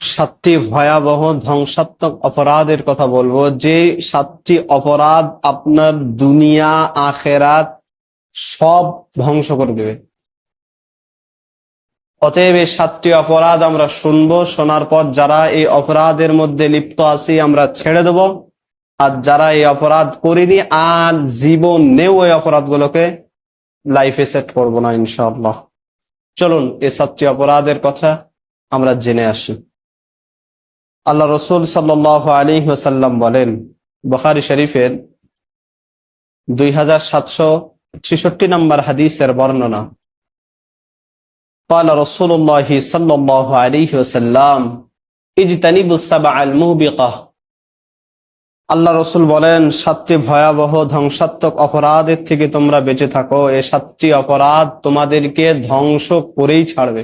সাতটি ভয়াবহ ধ্বংসাত্মক অপরাধের কথা বলব। যে সাতটি অপরাধ আপনার দুনিয়া, আখেরাত সব ধ্বংস করে দেবে। অতএব এই সাতটি অপরাধ আমরা শুনব, শোনার পর যারা এই অপরাধের মধ্যে লিপ্ত আছি আমরা ছেড়ে দেব। আর যারা এই অপরাধ করিনি, আর জীবনেও এই অপরাধগুলোকে লাইফে সেট করব না ইনশাআল্লাহ। চলুন, এই সাতটি অপরাধের কথা আমরা জেনে আসি। আল্লাহ রসুল সাল্লাহ আলী ওসাল্লাম বলেন বখারি শরীফের দুই হাজার সাতশো ছেষট্টি নম্বর হাদিসের বর্ণনা قال رسول الله صلى الله عليه وسلم اجتنبوا السبع الموبقة আল্লাহ রসুল বলেন সাতটি ভয়াবহ ধ্বংসাত্মক অপরাধের থেকে তোমরা বেঁচে থাকো এই সাতটি অপরাধ তোমাদেরকে ধ্বংস করেই ছাড়বে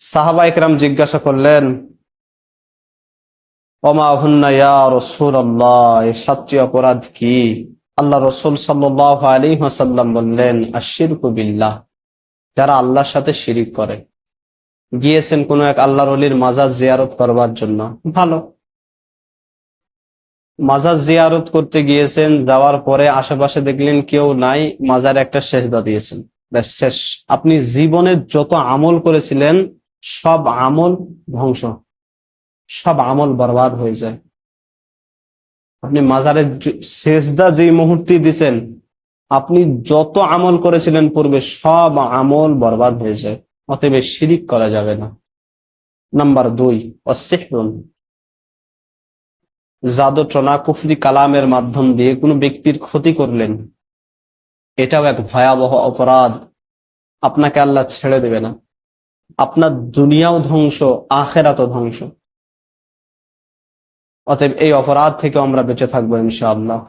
সাহাবা একরাম জিজ্ঞাসা করলেন আল্লাহ এই সাতটি অপরাধ কি? আল্লাহ রসুল সাল্লাহ আলী হাসাল্লাম বললেন আশির যারা আল্লাহর সাথে শিরিক করে। গিয়েছেন কোন এক আল্লাহর অলির মাজার জিয়ারত করবার জন্য। ভালো। মাজার জিয়ারত করতে গিয়েছেন, যাওয়ার পরে আশেপাশে দেখলেন কেউ নাই, মাজার একটা শেষদা দিয়েছেন। ব্যাস, শেষ। আপনি জীবনে যত আমল করেছিলেন সব আমল ধ্বংস। সব আমল বরবাদ হয়ে যায়। আপনি মাজারের শেষদা যে মুহূর্তে দিছেন, আপনি যত আমল করেছিলেন পূর্বে সব আমল বরবাদ হয়ে যায়। অতএব শিরিক করা যাবে না। নাম্বার দুই, অসেহরুন। জাদুটনা কুফরি কালামের মাধ্যম দিয়ে কোনো ব্যক্তির ক্ষতি করলেন, এটাও এক ভয়াবহ অপরাধ। আপনাকে আল্লাহ ছেড়ে দেবে না। আপনার দুনিয়াও ধ্বংস, আখেরাতও ধ্বংস। অতএব এই অপরাধ থেকে আমরা বেঁচে থাকব ইনশাআল্লাহ।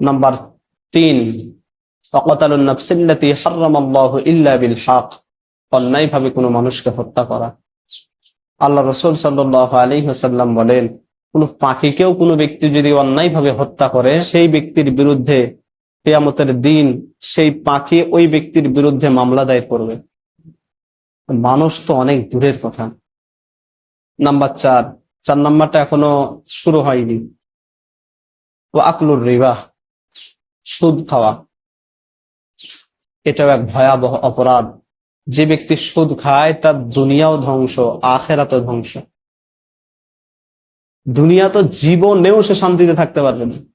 নাম্বার তিন মানুষকে হত্যা করা। আল্লাহ রসুল বলেন, কোন পাখিকেও কোনো ব্যক্তি যদি হত্যা করে, সেই ব্যক্তির বিরুদ্ধে কেয়ামতের দিন সেই পাখি ওই ব্যক্তির বিরুদ্ধে মামলা দায়ের করবে। মানুষ তো অনেক দূরের কথা। নাম্বার চার চার নাম্বারটা এখনও শুরু হয়নি। ও আকলুর রিবা, সুদ খাওয়া। এটাও এক ভয়াবহ অপরাধ। যে ব্যক্তি সুদ খায়, তার দুনিয়াও ধ্বংস, আখেরাতও ধ্বংস। দুনিয়া তো জীবনেও সে শান্তিতে থাকতে পারবে না।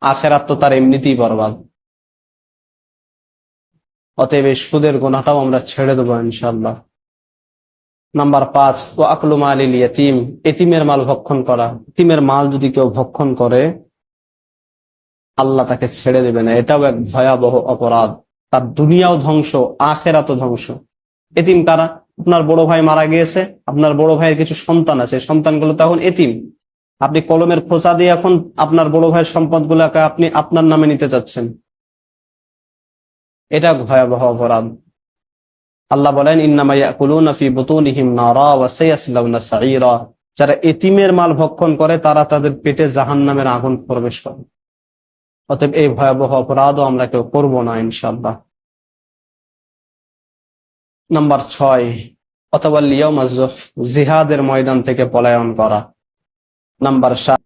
আখেরাত তো তার এমনিতেই বরবাদ। অতএব এই সুদের গোনাটাও আমরা ছেড়ে দেবো ইনশাল্লাহ নাম্বার পাঁচ ও আকলুম আলিল ইয়তিম, এতিমের মাল ভক্ষণ করা। এতিমের মাল যদি কেউ ভক্ষণ করে, আল্লাহ তাকে ছেড়ে দেবে না। এটাও এক ভয়াবহ অপরাধ। তার দুনিয়াও ধ্বংস, আখেরাতও ধ্বংস। এতিম কারা? আপনার বড় ভাই মারা গিয়েছে, আপনার বড় ভাইয়ের কিছু সন্তান আছে। সন্তানগুলো তখন এতিম। আপনি কলমের খোঁচা দিয়ে এখন আপনার বড় ভাইয়ের সম্পদ গুলাকে আপনি আপনার নামে নিতে চাচ্ছেন। এটা ভয়াবহ অপরাধ। আল্লাহ বলেন যারা এতিমের মাল ভক্ষণ করে, তারা তাদের পেটে জাহান্নামের আগুন প্রবেশ করে। অতএব এই ভয়াবহ অপরাধও আমরা কেউ করব না ইনশাল্লাহ নাম্বার ছয়, অথবা লিয়ম জিহাদের ময়দান থেকে পলায়ন করা। নাম্বার সাত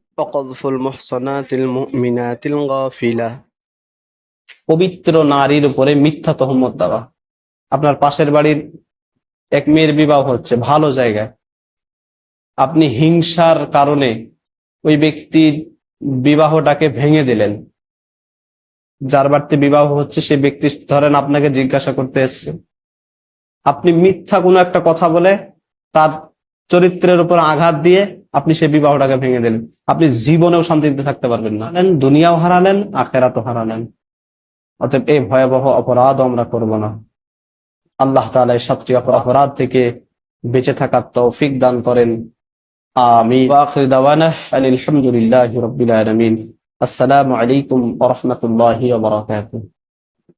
পবিত্র নারীর উপরে মিথ্যা তহমত দেওয়া। আপনার পাশের বাড়ির এক মেয়ের বিবাহ হচ্ছে, ভালো জায়গায়। আপনি হিংসার কারণে ওই ব্যক্তির বিবাহটাকে ভেঙে দিলেন। যার বাড়িতে বিবাহ হচ্ছে সে ব্যক্তি ধরেন আপনাকে জিজ্ঞাসা করতে এসছে। আপনি মিথ্যা কোনো একটা কথা বলে তার চরিত্রের উপর আঘাত দিয়ে আপনি সে বিবাহটাকে ভেঙে দিলেন। আপনি জীবনেও শান্তিতে থাকতে পারবেন না। দুনিয়াও হারালেন, আখেরাতও হারালেন। অতএব এই ভয়াবহ অপরাধ আমরা করব না। আল্লাহ তালা এই সাতটি অপর- অপরাধ থেকে বেঁচে থাকার তৌফিক দান করেন। দাওয়ানা আলহামদুলিল্লাহি আলামিন। আসসালামু আলাইকুম ওয়া রাহমাতুল্লাহি ওয়া বারাকাতুহু।